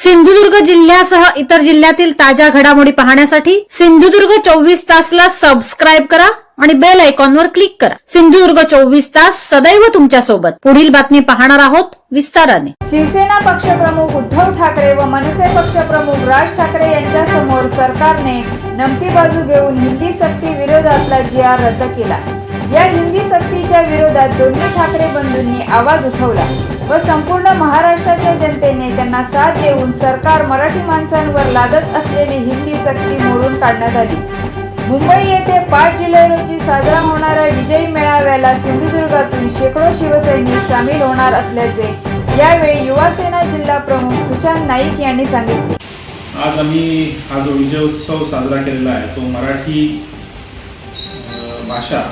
सिंधुदुर्ग जिल्ह्यासह इतर जिल्ह्यातील ताज्या घडामोडी पाहण्यासाठी सिंधुदुर्ग चोवीस तासला सबस्क्राईब करा आणि बेल आयकॉनवर क्लिक करा. सिंधुदुर्ग चोवीस तास सदैव तुमच्यासोबत पुढील बातमी पाहणार आहोत विस्ताराने. शिवसेना पक्षप्रमुख उद्धव ठाकरे व मनसे पक्षप्रमुख राज ठाकरे यांच्या समोर सरकारने नमती बाजू घेऊन हिंदी सक्ती विरोधातला जी आर रद्द केला. या हिंदी सक्तीच्या विरोधात दोन्ही ठाकरे बंधूंनी आवाज उठवला. व संपूर्ण महाराष्ट्राच्या जनतेने त्यांना साथ देऊन सरकार मराठी माणसांवर लादत असलेली हिंदी सक्ती मोडून काढण्यात आली. मुंबई येथे पाच जुलै रोजी साजरा होणाऱ्या विजयी मेळाव्याला सिंधुदुर्गातून शेकडो शिवसैनिक सामील होणार असल्याचे यावेळी युवासेना जिल्हा प्रमुख सुशांत नाईक यांनी सांगितले. आज आम्ही हा जो विजय उत्सव साजरा केलेला आहे तो मराठी भाषा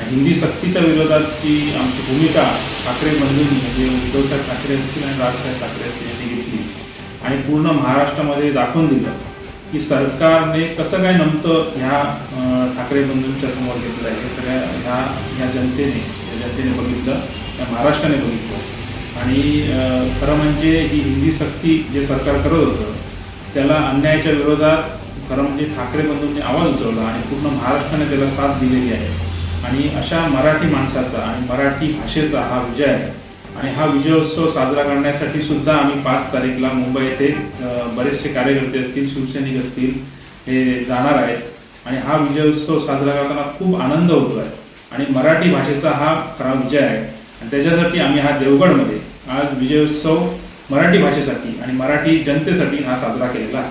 हिंदी सक्तीच्या विरोधातची आमची भूमिका ठाकरे बंधूंनी म्हणजे उद्धवसाहेब ठाकरे असतील आणि राजसाहेब ठाकरे असतील यांनी घेतली. आणि पूर्ण महाराष्ट्रामध्ये दाखवून दिलं की सरकारने कसं काय नमतं ह्या ठाकरे बंधूंच्या समोर घेतलं आहे. हे सगळ्या ह्या ह्या जनतेने या जनतेने बघितलं या महाराष्ट्राने बघितलं. आणि खरं म्हणजे ही हिंदी सक्ती जे सरकार करत होतं त्याला अन्यायाच्या विरोधात खरं म्हणजे ठाकरे बंधूंनी आवाज उचलला आणि पूर्ण महाराष्ट्राने त्याला साथ दिलेली आहे. आणि अशा मराठी माणसाचा आणि मराठी भाषेचा हा विजय आहे आणि हा विजयोत्सव साजरा करण्यासाठी सुद्धा आम्ही पाच तारीखला मुंबई येथे बरेचसे कार्यकर्ते असतील शिवसैनिक असतील हे जाणार आहेत. आणि हा विजयोत्सव साजरा करताना खूप आनंद होतो आहे. आणि मराठी भाषेचा हा खरा विजय आहे. आणि त्याच्यासाठी आम्ही हा देवगडमध्ये आज विजयोत्सव मराठी भाषेसाठी आणि मराठी जनतेसाठी हा साजरा केलेला आहे.